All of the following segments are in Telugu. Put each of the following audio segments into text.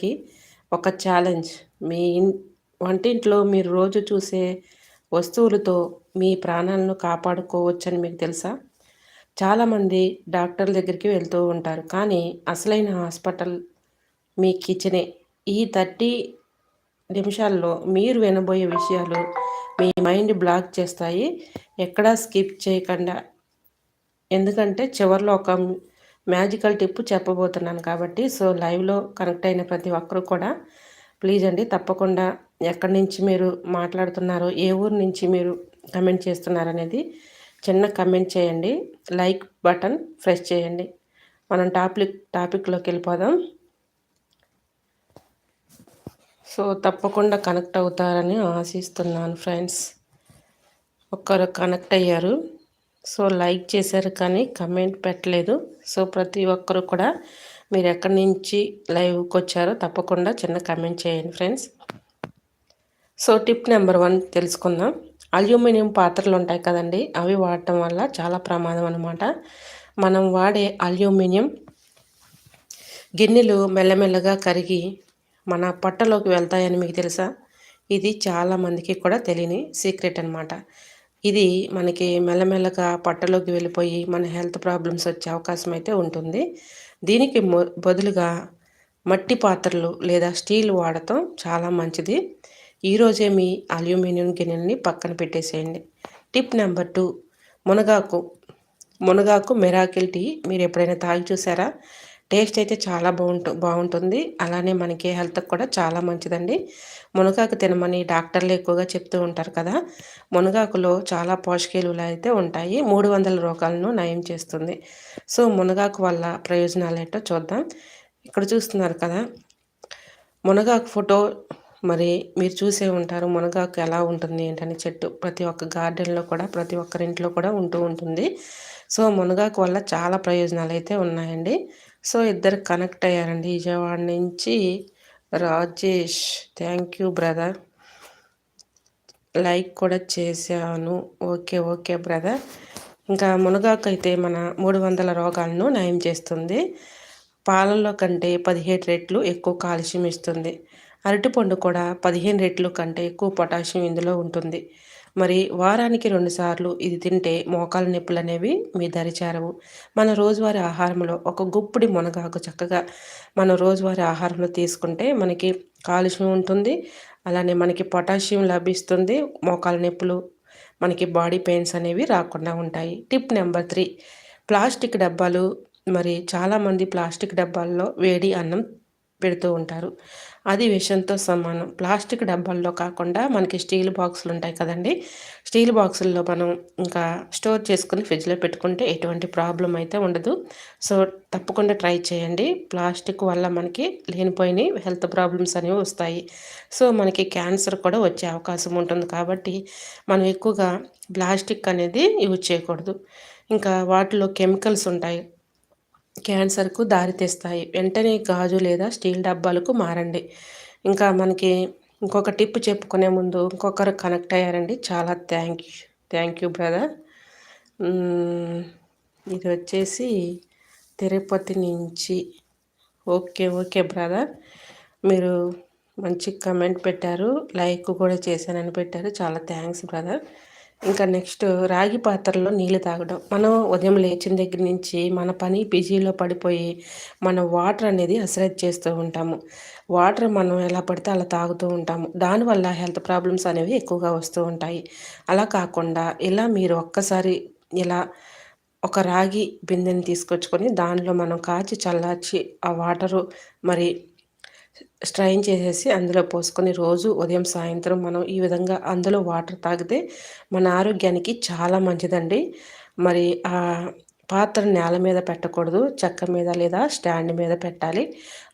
కి ఒక ఛాలెంజ్ మీ వంటింట్లో మీరు రోజు చూసే వస్తువులతో మీ ప్రాణాలను కాపాడుకోవచ్చని మీకు తెలుసా? చాలామంది డాక్టర్ దగ్గరికి వెళ్తూ ఉంటారు. కానీ అసలైన హాస్పిటల్ మీ కిచెనే. ఈ థర్టీ నిమిషాల్లో మీరు వినబోయే విషయాలు మీ మైండ్ బ్లాక్ చేస్తాయి. ఎక్కడా స్కిప్ చేయకుండా. ఎందుకంటే చివరిలో ఒక మ్యాజికల్ టిప్ చెప్పబోతున్నాను కాబట్టి సో లైవ్లో కనెక్ట్ అయిన ప్రతి ఒక్కరు కూడా ప్లీజ్ అండి తప్పకుండా ఎక్కడి నుంచి మీరు మాట్లాడుతున్నారో ఏ ఊరు నుంచి మీరు కమెంట్ చేస్తున్నారనేది చిన్న కమెంట్ చేయండి. లైక్ బటన్ ప్రెస్ చేయండి. మనం టాపిక్ టాపిక్లోకి వెళ్ళిపోదాం. సో తప్పకుండా కనెక్ట్ అవుతారని ఆశిస్తున్నాను ఫ్రెండ్స్. ఒక్కరు కనెక్ట్ అయ్యారు. సో లైక్ చేశారు కానీ కమెంట్ పెట్టలేదు. సో ప్రతి ఒక్కరు కూడా మీరు ఎక్కడి నుంచి లైవ్కి వచ్చారో తప్పకుండా చిన్న కమెంట్ చేయండి friends. So tip number one తెలుసుకుందాం. అల్యూమినియం పాత్రలు ఉంటాయి కదండి అవి వాడటం వల్ల చాలా ప్రమాదం అనమాట మనం వాడే అల్యూమినియం గిన్నెలు మెల్లమెల్లగా కరిగి మన పట్టలోకి వెళ్తాయని మీకు తెలుసా? ఇది చాలామందికి కూడా తెలియని సీక్రెట్ అనమాట ఇది మనకి మెల్లమెల్లగా పట్టలోకి వెళ్ళిపోయి మన హెల్త్ ప్రాబ్లమ్స్ వచ్చే అవకాశం అయితే ఉంటుంది. దీనికి బదులుగా మట్టి పాత్రలు లేదా స్టీల్ వాడటం చాలా మంచిది. ఈరోజే మీ అల్యూమినియం గిన్నెల్ని పక్కన పెట్టేసేయండి. టిప్ నెంబర్ టూ మునగాకు. మునగాకు మెరాకిల్ టీ మీరు ఎప్పుడైనా తాగి చూసారా? టేస్ట్ అయితే చాలా బాగుంటు బాగుంటుంది. అలానే మనకి హెల్త్కి కూడా చాలా మంచిదండి. మునగాకు తినమని డాక్టర్లు ఎక్కువగా చెప్తూ ఉంటారు కదా. మునగాకులో చాలా పోషకీయులు అయితే ఉంటాయి. మూడు వందల రోగాలను నయం చేస్తుంది. సో మునగాకు వల్ల ప్రయోజనాలు ఏంటో చూద్దాం. ఇక్కడ చూస్తున్నారు కదా. మునగాకు ఫోటో మరి మీరు చూసే ఉంటారు. మునగాకు ఎలా ఉంటుంది? ఏంటని చెట్టు ప్రతి ఒక్క గార్డెన్లో కూడా ప్రతి ఒక్కరింట్లో కూడా ఉంటూ ఉంటుంది. సో మునగాకు వల్ల చాలా ప్రయోజనాలు అయితే ఉన్నాయండి. సో ఇద్దరు కనెక్ట్ అయ్యారండి విజయవాడ నుంచి. Rajesh thank you brother. Like కూడా చేశాను. Okay okay brother. ఇంకా మునగాకు అయితే మన మూడు వందల రోగాలను నయం చేస్తుంది. పాలల్లో కంటే పదిహేడు రెట్లు ఎక్కువ కాల్షియం ఇస్తుంది. అరటిపండు కూడా పదిహేను రెట్లు కంటే ఎక్కువ పొటాషియం ఇందులో ఉంటుంది. మరి వారానికి రెండుసార్లు ఇది తింటే మోకాల నొప్పులు అనేవి మీ దరిచారవు మన రోజువారీ ఆహారంలో ఒక గుప్పిడి మునగాకు చక్కగా మన రోజువారీ ఆహారంలో తీసుకుంటే మనకి కాలుష్యం ఉంటుంది. అలానే మనకి పొటాషియం లభిస్తుంది. మోకాల నొప్పులు మనకి బాడీ పెయిన్స్ అనేవి రాకుండా ఉంటాయి. టిప్ నెంబర్ త్రీ ప్లాస్టిక్ డబ్బాలు. మరి చాలామంది ప్లాస్టిక్ డబ్బాల్లో వేడి అన్నం పెడుతూ ఉంటారు. అది విషంతో సమానం. ప్లాస్టిక్ డబ్బాల్లో కాకుండా మనకి స్టీల్ బాక్సులు ఉంటాయి కదండి. స్టీల్ బాక్సుల్లో మనం ఇంకా స్టోర్ చేసుకుని ఫ్రిడ్జ్లో పెట్టుకుంటే ఎటువంటి ప్రాబ్లం అయితే ఉండదు. సో తప్పకుండా ట్రై చేయండి. ప్లాస్టిక్ వల్ల మనకి లేనిపోయిన హెల్త్ ప్రాబ్లమ్స్ అనేవి వస్తాయి. సో మనకి క్యాన్సర్ కూడా వచ్చే అవకాశం ఉంటుంది కాబట్టి మనం ఎక్కువగా ప్లాస్టిక్ అనేది యూజ్ చేయకూడదు. ఇంకా వాటిలో కెమికల్స్ ఉంటాయి. క్యాన్సర్కు దారితీస్తాయి వెంటనే గాజు లేదా స్టీల్ డబ్బాలకు మారండి. ఇంకా మనకి ఇంకొక టిప్ చెప్పుకునే ముందు ఇంకొకరు కనెక్ట్ అయ్యారండి. చాలా thank you thank you brother. ఇది వచ్చేసి తిరుపతి నుంచి. Okay okay brother. మీరు మంచి కమెంట్ పెట్టారు లైక్ కూడా చేశానని పెట్టారు. చాలా థ్యాంక్స్ బ్రదర్. ఇంకా నెక్స్ట్ రాగి పాత్రలో నీళ్ళు తాగడం. మనం ఉదయం లేచిన దగ్గర నుంచి మన పని బిజీలో పడిపోయి మనం వాటర్ అనేది అసరత్ చేస్తూ ఉంటాము. వాటర్ మనం ఎలా పడితే అలా తాగుతూ ఉంటాము. దానివల్ల హెల్త్ ప్రాబ్లమ్స్ అనేవి ఎక్కువగా వస్తూ ఉంటాయి. అలా కాకుండా ఇలా మీరు ఒక్కసారి ఇలా ఒక రాగి బిందెని తీసుకొచ్చుకొని దానిలో మనం కాచి చల్లార్చి ఆ వాటరు మరి స్ట్రైన్ చేసేసి అందులో పోసుకొని రోజు ఉదయం సాయంత్రం మనం ఈ విధంగా అందులో వాటర్ తాగితే మన ఆరోగ్యానికి చాలా మంచిదండి. మరి ఆ పాత్ర నేల మీద పెట్టకూడదు చెక్క మీద లేదా స్టాండ్ మీద పెట్టాలి.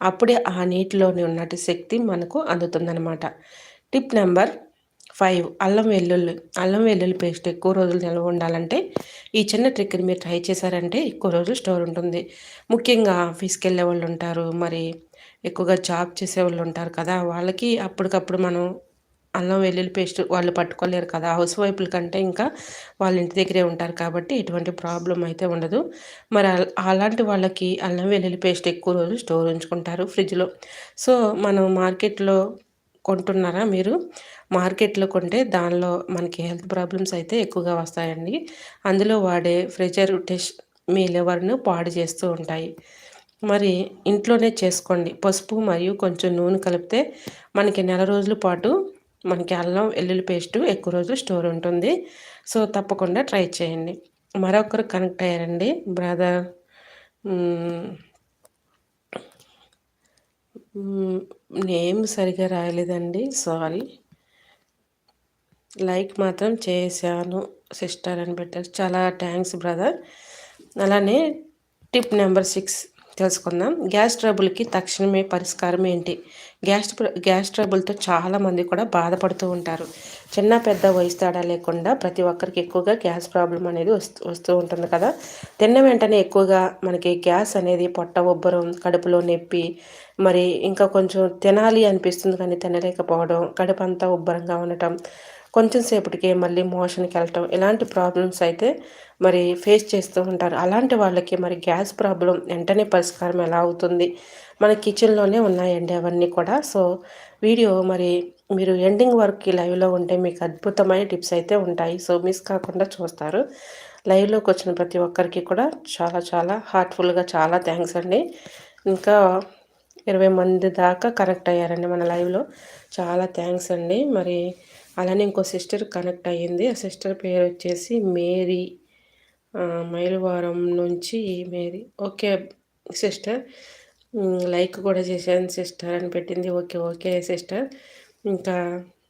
అప్పుడే ఆ నీటిలోని ఉన్నటి శక్తి మనకు అందుతుందనమాట టిప్ నెంబర్ ఫైవ్ అల్లం వెల్లుల్లి అల్లం వెల్లుల్లి పేస్ట్ ఎక్కువ రోజులు నిల్వ ఉండాలంటే ఈ చిన్న ట్రిక్ని మీరు ట్రై చేశారంటే ఎక్కువ రోజులు స్టోర్ ఉంటుంది. ముఖ్యంగా ఆఫీస్కి వెళ్ళే వాళ్ళు ఉంటారు మరి ఎక్కువగా జాబ్ చేసే వాళ్ళు ఉంటారు కదా వాళ్ళకి అప్పటికప్పుడు మనం అల్లం వెల్లుల్లి పేస్ట్ వాళ్ళు పట్టుకోలేరు కదా. హౌస్ వైపుల కంటే ఇంకా వాళ్ళ ఇంటి దగ్గరే ఉంటారు కాబట్టి ఎటువంటి ప్రాబ్లం అయితే ఉండదు. మరి అలాంటి వాళ్ళకి అల్లం వెల్లుల్లి పేస్ట్ ఎక్కువ రోజులు స్టోర్ ఉంచుకుంటారు ఫ్రిడ్జ్లో. సో మనం మార్కెట్లో కొంటున్నారా మీరు? మార్కెట్లో కొంటే దానిలో మనకి హెల్త్ ప్రాబ్లమ్స్ అయితే ఎక్కువగా వస్తాయండి. అందులో వాడే టెస్ట్ మీ లివర్ను పాడు చేస్తూ ఉంటాయి. మరి ఇంట్లోనే చేసుకోండి. పసుపు మరియు కొంచెం నూనె కలిపితే మనకి నెల రోజుల పాటు మనకి అల్లం వెల్లుల్లి పేస్టు ఎక్కువ రోజులు స్టోర్ ఉంటుంది. సో తప్పకుండా ట్రై చేయండి. మరొకరు కనెక్ట్ అయ్యారండి. బ్రదర్ నేమ్ సరిగా రాయలేదండి. సారీ. లైక్ మాత్రం చేశాను సిస్టర్ అని పెట్టారు. చాలా థ్యాంక్స్ బ్రదర్. అలానే టిప్ నెంబర్ సిక్స్ తెలుసుకుందాం. గ్యాస్ ట్రబుల్కి తక్షణమే పరిష్కారం ఏంటి? గ్యాస్ గ్యాస్ ట్రబుల్తో చాలామంది కూడా బాధపడుతూ ఉంటారు. చిన్న పెద్ద వయసు తేడా లేకుండా ప్రతి ఒక్కరికి ఎక్కువగా గ్యాస్ ప్రాబ్లం అనేది వస్తూ వస్తూ ఉంటుంది కదా? తిన్న వెంటనే ఎక్కువగా మనకి గ్యాస్ అనేది పొట్ట ఉబ్బరం కడుపులో నొప్పి మరి ఇంకా కొంచెం తినాలి అనిపిస్తుంది కానీ తినలేకపోవడం కడుపు అంతా ఉబ్బరంగా ఉండటం కొంచెం సేపటికి మళ్ళీ మోషన్కి వెళ్ళటం ఇలాంటి ప్రాబ్లమ్స్ అయితే మరి ఫేస్ చేస్తూ ఉంటారు. అలాంటి వాళ్ళకి మరి గ్యాస్ ప్రాబ్లం వెంటనే పరిష్కారం ఎలా అవుతుంది? మన కిచెన్లోనే ఉన్నాయండి అవన్నీ కూడా. సో వీడియో మరి మీరు ఎండింగ్ వరకు లైవ్లో ఉంటే మీకు అద్భుతమైన టిప్స్ అయితే ఉంటాయి. సో మిస్ కాకుండా చూస్తారు. లైవ్లోకి వచ్చిన ప్రతి ఒక్కరికి కూడా చాలా చాలా హార్ట్ఫుల్గా చాలా థ్యాంక్స్ అండి. ఇంకా ఇరవై మంది దాకా కనెక్ట్ అయ్యారండి మన లైవ్లో. చాలా థ్యాంక్స్ అండి. మరి అలానే ఇంకో సిస్టర్ కనెక్ట్ అయ్యింది. ఆ సిస్టర్ పేరు వచ్చేసి మేరీ. మైలవారం నుంచి మేరీ. Okay sister. లైక్ కూడా చేశాను సిస్టర్ అని పెట్టింది. Okay okay sister. ఇంకా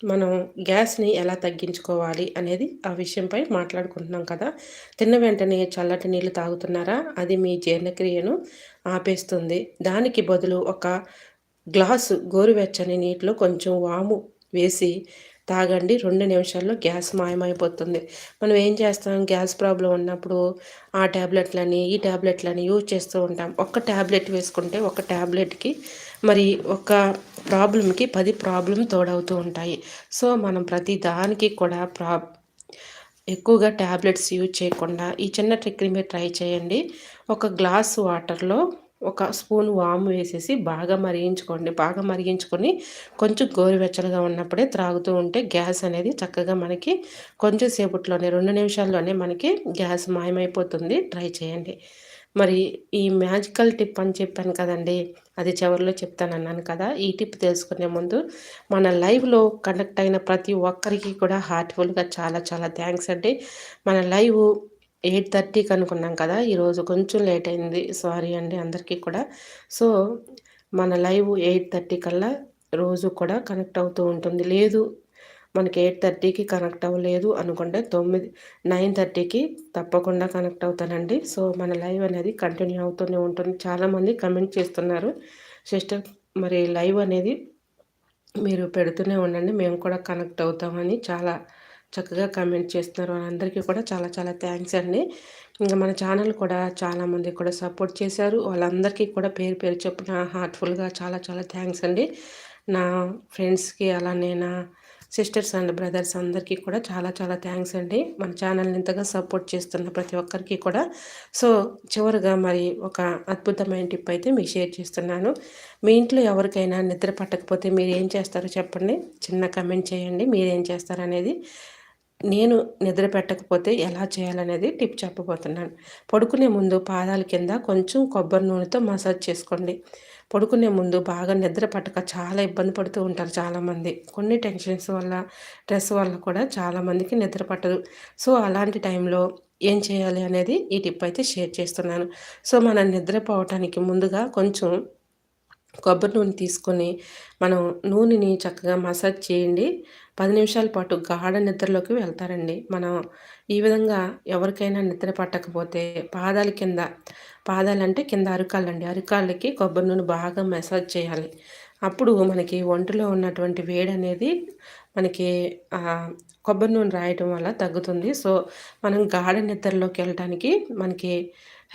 మనం గ్యాస్ని ఎలా తగ్గించుకోవాలి అనేది ఆ విషయంపై మాట్లాడుకుంటున్నాం కదా. తిన్న వెంటనే చల్లటి నీళ్ళు తాగుతున్నారా? అది మీ జీర్ణక్రియను ఆపేస్తుంది. దానికి బదులు ఒక గ్లాసు గోరువెచ్చని నీటిలో కొంచెం వాము వేసి తాగండి. రెండు నిమిషాల్లో గ్యాస్ మాయమైపోతుంది. మనం ఏం చేస్తాం? గ్యాస్ ప్రాబ్లం ఉన్నప్పుడు ఆ ట్యాబ్లెట్లని ఈ ట్యాబ్లెట్లని యూజ్ చేస్తూ ఉంటాం. ఒక్క ట్యాబ్లెట్ వేసుకుంటే ఒక ట్యాబ్లెట్కి మరి ఒక ప్రాబ్లంకి పది ప్రాబ్లం తోడవుతూ ఉంటాయి. సో మనం ప్రతి దానికి కూడా ప్రా ఎక్కువగా ట్యాబ్లెట్స్ యూజ్ చేయకుండా ఈ చిన్న ట్రిక్ని మీరు ట్రై చేయండి. ఒక గ్లాస్ వాటర్లో ఒక స్పూన్ వాము వేసేసి బాగా మరిగించుకోండి. బాగా మరిగించుకొని కొంచెం గోరువెచ్చలుగా ఉన్నప్పుడే త్రాగుతూ ఉంటే గ్యాస్ అనేది చక్కగా మనకి కొంచెం సేపట్లోనే రెండు నిమిషాల్లోనే మనకి గ్యాస్ మాయమైపోతుంది. ట్రై చేయండి. మరి ఈ మ్యాజికల్ టిప్ అని చెప్పాను కదండి అది చివరిలో చెప్తానన్నాను కదా ఈ టిప్ తెలుసుకునే ముందు మన లైవ్లో కండక్ట్ అయిన ప్రతి ఒక్కరికి కూడా హార్ట్ఫుల్గా చాలా చాలా థ్యాంక్స్ అండి. మన లైవ్ ఎయిట్ థర్టీకి అనుకున్నాం కదా ఈరోజు కొంచెం లేట్ అయింది. సారీ అండి అందరికీ కూడా. సో మన లైవ్ ఎయిట్ థర్టీ కల్లా రోజు కూడా కనెక్ట్ అవుతూ ఉంటుంది. లేదు మనకి ఎయిట్ థర్టీకి కనెక్ట్ అవ్వలేదు అనుకుంటే తొమ్మిది నైన్ థర్టీకి తప్పకుండా కనెక్ట్ అవుతానండి. సో మన లైవ్ అనేది కంటిన్యూ అవుతూనే ఉంటుంది. చాలామంది కమెంట్ చేస్తున్నారు సిస్టర్ మరి లైవ్ అనేది మీరు పెడుతూనే ఉండండి మేము కూడా కనెక్ట్ అవుతామని. చాలా చక్కగా కమెంట్ చేస్తున్నారు. వాళ్ళందరికీ కూడా చాలా చాలా థ్యాంక్స్ అండి. ఇంకా మన ఛానల్ కూడా చాలామంది కూడా సపోర్ట్ చేశారు. వాళ్ళందరికీ కూడా పేరు పేరు చెప్పిన హార్ట్ఫుల్గా చాలా చాలా థ్యాంక్స్ అండి. నా ఫ్రెండ్స్కి అలానే నా సిస్టర్స్ అండ్ బ్రదర్స్ అందరికీ కూడా చాలా చాలా థ్యాంక్స్ అండి. మన ఛానల్ని ఇంతగా సపోర్ట్ చేస్తున్న ప్రతి ఒక్కరికి కూడా. సో చివరిగా మరి ఒక అద్భుతమైన టిప్ అయితే మీకు షేర్ చేస్తున్నాను. మీ ఇంట్లో ఎవరికైనా నిద్ర పట్టకపోతే మీరు ఏం చేస్తారో చెప్పండి. చిన్న కమెంట్ చేయండి. మీరేం చేస్తారనేది నేను నిద్ర పెట్టకపోతే ఎలా చేయాలనేది టిప్ చెప్పబోతున్నాను. పడుకునే ముందు పాదాల కింద కొంచెం కొబ్బరి నూనెతో మసాజ్ చేసుకోండి. పడుకునే ముందు బాగా నిద్ర పట్టక చాలా ఇబ్బంది పడుతూ ఉంటారు చాలామంది. కొన్ని టెన్షన్స్ వల్ల స్ట్రెస్ వల్ల కూడా చాలామందికి నిద్ర పట్టదు. సో అలాంటి టైంలో ఏం చేయాలి అనేది ఈ టిప్ అయితే షేర్ చేస్తున్నాను. సో మనం నిద్రపోవటానికి ముందుగా కొంచెం కొబ్బరి నూనె తీసుకొని మనం నూనెని చక్కగా మసాజ్ చేయండి. పది నిమిషాల పాటు గాఢ నిద్రలోకి వెళ్తారండి. మనం ఈ విధంగా ఎవరికైనా నిద్ర పట్టకపోతే పాదాల కింద పాదాలంటే కింద అరికాళ్ళండి అరికాళ్ళకి కొబ్బరి నూనె బాగా మసాజ్ చేయాలి. అప్పుడు మనకి ఒంటిలో ఉన్నటువంటి వేడి అనేది మనకి కొబ్బరి నూనె రాయటం వల్ల తగ్గుతుంది. సో మనం గాఢ నిద్రలోకి వెళ్ళటానికి మనకి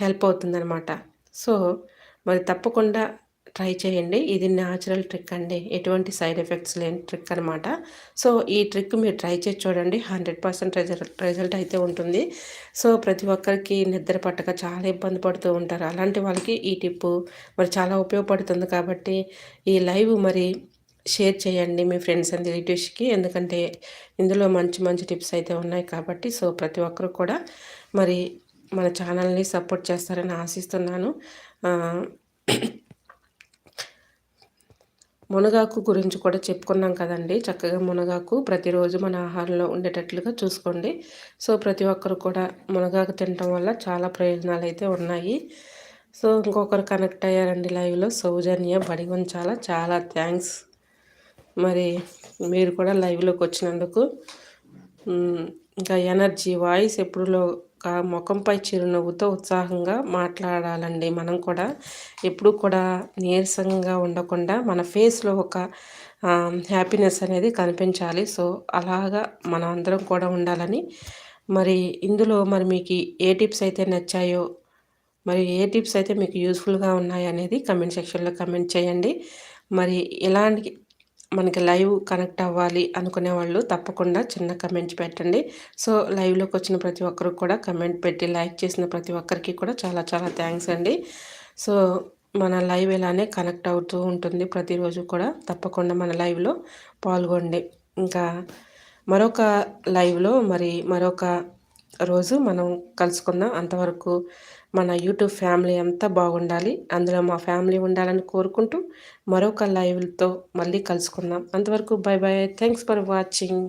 హెల్ప్ అవుతుందన్నమాట. సో మరి తప్పకుండా ట్రై చేయండి. ఇది న్యాచురల్ ట్రిక్ అండి. ఎటువంటి సైడ్ ఎఫెక్ట్స్ లేని ట్రిక్ అనమాట సో ఈ ట్రిక్ మీరు ట్రై చేసి చూడండి. హండ్రెడ్ పర్సెంట్ రిజల్ట్ రిజల్ట్ అయితే ఉంటుంది. సో ప్రతి ఒక్కరికి నిద్ర పట్టక చాలా ఇబ్బంది పడుతూ ఉంటారు. అలాంటి వాళ్ళకి ఈ టిప్పు మరి చాలా ఉపయోగపడుతుంది కాబట్టి ఈ లైవ్ మరి షేర్ చేయండి మీ ఫ్రెండ్స్ అండ్ రిలేటివ్స్కి ఎందుకంటే ఇందులో మంచి మంచి టిప్స్ అయితే ఉన్నాయి కాబట్టి. సో ప్రతి ఒక్కరు కూడా మరి మన ఛానల్ని సపోర్ట్ చేస్తారని ఆశిస్తున్నాను. మునగాకు గురించి కూడా చెప్పుకున్నాం కదండి. చక్కగా మునగాకు ప్రతిరోజు మన ఆహారంలో ఉండేటట్లుగా చూసుకోండి. సో ప్రతి ఒక్కరు కూడా మునగాకు తినటం వల్ల చాలా ప్రయోజనాలు అయితే ఉన్నాయి. సో ఇంకొకరు కనెక్ట్ అయ్యారండి లైవ్లో. సౌజన్య బడి చాలా చాలా థ్యాంక్స్. మరి మీరు కూడా లైవ్లోకి వచ్చినందుకు. ఇంకా ఎనర్జీ వాయిస్ ఎప్పుడులో ముఖంపై చిరునవ్వుతో ఉత్సాహంగా మాట్లాడాలండి మనం కూడా. ఎప్పుడు కూడా నీరసంగా ఉండకుండా మన ఫేస్లో ఒక హ్యాపీనెస్ అనేది కనిపించాలి. సో అలాగా మనం అందరం కూడా ఉండాలని. మరి ఇందులో మరి మీకు ఏ టిప్స్ అయితే నచ్చాయో మరి ఏ టిప్స్ అయితే మీకు యూస్ఫుల్గా ఉన్నాయి అనేది కమెంట్ సెక్షన్లో కమెంట్ చేయండి. మరి ఇలాంటి మనకి లైవ్ కనెక్ట్ అవ్వాలి అనుకునే వాళ్ళు తప్పకుండా చిన్న కమెంట్స్ పెట్టండి. సో లైవ్లోకి వచ్చిన ప్రతి ఒక్కరికి కూడా కమెంట్ పెట్టి లైక్ చేసిన ప్రతి ఒక్కరికి కూడా చాలా చాలా థ్యాంక్స్ అండి. సో మన లైవ్ ఇలానే కనెక్ట్ అవుతూ ఉంటుంది ప్రతిరోజు కూడా. తప్పకుండా మన లైవ్లో పాల్గొండి. ఇంకా మరొక లైవ్లో మరి మరొక రోజు మనం కలుసుకుందాం. అంతవరకు మన యూట్యూబ్ ఫ్యామిలీ అంతా బాగుండాలి. అందులో మా ఫ్యామిలీ ఉండాలని కోరుకుంటూ మరొక లైవ్తో మళ్ళీ కలుసుకుందాం. అంతవరకు bye bye thanks for watching.